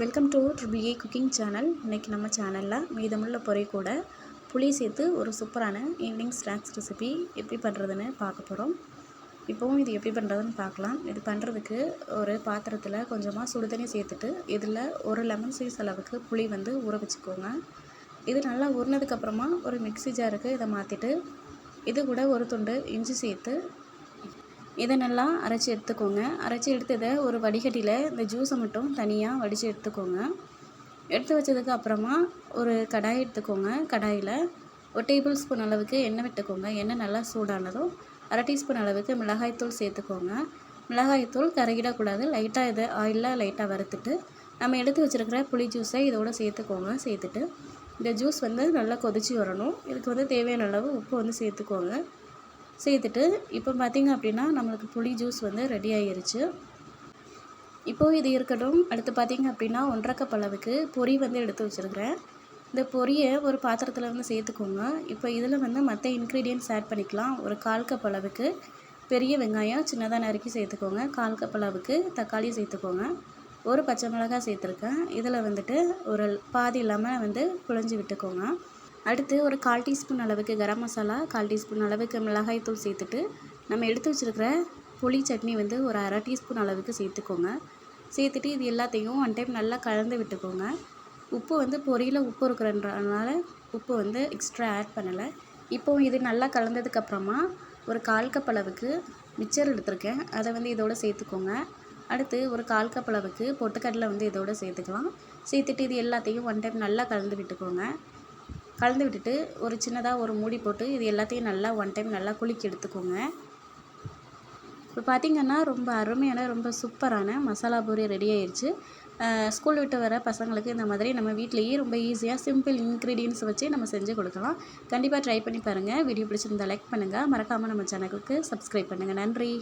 Welcome to triple A cooking channel. இன்றைக்கி நம்ம சேனலில் மீதமுள்ள பொறை கூட புளி சேர்த்து ஒரு சூப்பரான ஈவினிங் ஸ்நாக்ஸ் ரெசிபி எப்படி பண்ணுறதுன்னு பார்க்க போகிறோம் இப்போவும் இது எப்படி பண்ணுறதுன்னு பார்க்கலாம். இது பண்ணுறதுக்கு ஒரு பாத்திரத்தில் கொஞ்சமாக சுடு தண்ணி சேர்த்துட்டு இதில் ஒரு லெமன் சைஸ் அளவுக்கு புளி வந்து ஊற வச்சுக்கோங்க. இது நல்லா ஊறினதுக்கப்புறமா ஒரு மிக்ஸி ஜாருக்கு இதை மாற்றிட்டு இது கூட ஒரு துண்டு இஞ்சி சேர்த்து இதை நல்லா அரைச்சி எடுத்துக்கோங்க. அரைச்சி எடுத்ததை ஒரு வடிகட்டியில் இந்த ஜூஸை மட்டும் தனியாக வடித்து எடுத்துக்கோங்க. எடுத்து வச்சதுக்கு அப்புறமா ஒரு கடாய் எடுத்துக்கோங்க. கடாயில் ஒரு டேபிள் ஸ்பூன் அளவுக்கு எண்ணெய் விட்டுக்கோங்க. எண்ணெய் நல்லா சூடானதும் அரை டீஸ்பூன் அளவுக்கு மிளகாய்த்தூள் சேர்த்துக்கோங்க. மிளகாய்த்தூள் கரையிடக்கூடாது லைட்டாக இதை ஆயிலில் லைட்டாக வறுத்துட்டு நம்ம எடுத்து வச்சுருக்கிற புளி ஜூஸை இதோடு சேர்த்துக்கோங்க. சேர்த்துட்டு இந்த ஜூஸ் வந்து நல்லா கொதிச்சு வரணும். இதுக்கு வந்து தேவையான அளவு உப்பு வந்து சேர்த்துக்கோங்க. சேர்த்துட்டு இப்போ பார்த்திங்க அப்படின்னா நம்மளுக்கு புளி ஜூஸ் வந்து ரெடி ஆகிருச்சு இப்போது இது இருக்கட்டும். அடுத்து பார்த்திங்க அப்படின்னா ஒன்றரை கப் அளவுக்கு பொரி வந்து எடுத்து வச்சுருக்கிறேன். இந்த பொரியை ஒரு பாத்திரத்தில் வந்து சேர்த்துக்கோங்க. இப்போ இதில் வந்து மற்ற இன்க்ரீடியன்ட்ஸ் ஆட் பண்ணிக்கலாம். ஒரு கால் கப் அளவுக்கு பெரிய வெங்காயம் சின்னதாக நறுக்கி சேர்த்துக்கோங்க. கால் கப் அளவுக்கு தக்காளி சேர்த்துக்கோங்க. ஒரு பச்சை மிளகாய் சேர்த்துருக்கேன். இதில் வந்துட்டு ஒரு பாதி இல்லாமல் வந்து புழிஞ்சு விட்டுக்கோங்க. அடுத்து ஒரு கால் டீஸ்பூன் அளவுக்கு கரம் மசாலா கால் டீஸ்பூன் அளவுக்கு மிளகாய்த்தூள் சேர்த்துட்டு நம்ம எடுத்து வச்சுருக்கிற புளி சட்னி வந்து ஒரு அரை டீஸ்பூன் அளவுக்கு சேர்த்துக்கோங்க. சேர்த்துட்டு இது எல்லாத்தையும் ஒன் டைம் நல்லா கலந்து விட்டுக்கோங்க. உப்பு வந்து பொரியில் உப்பு இருக்கிறன்றனால உப்பு வந்து எக்ஸ்ட்ரா ஆட் பண்ணலை. இப்போது இது நல்லா கலந்ததுக்கப்புறமா ஒரு கால் கப் அளவுக்கு மிக்சர் எடுத்திருக்கேன். அதை வந்து இதோடு சேர்த்துக்கோங்க. அடுத்து ஒரு கால் கப் அளவுக்கு பொட்டுக்கடலை வந்து இதோடு சேர்த்துக்கலாம். சேர்த்துட்டு இது எல்லாத்தையும் ஒன் டைம் நல்லா கலந்து விட்டுக்கோங்க. கலந்து விட்டுட்டு ஒரு சின்னதாக ஒரு மூடி போட்டு இது எல்லாத்தையும் நல்லா ஒன் டைம் நல்லா குலுக்கி எடுத்துக்கோங்க. இப்போ பார்த்திங்கன்னா ரொம்ப அருமையான ரொம்ப சூப்பரான மசாலா பூரி ரெடி ஆயிடுச்சு ஸ்கூல் விட்டு வர பசங்களுக்கு இந்த மாதிரி நம்ம வீட்லேயே ரொம்ப ஈஸியாக சிம்பிள் இன்க்ரீடியன்ஸ் வச்சு நம்ம செஞ்சு கொடுக்கலாம். கண்டிப்பாக ட்ரை பண்ணி பாருங்கள் வீடியோ பிடிச்சிருந்தா லைக் பண்ணுங்கள் மறக்காமல் நம்ம சேனலுக்கு சப்ஸ்கிரைப் பண்ணுங்கள் நன்றி.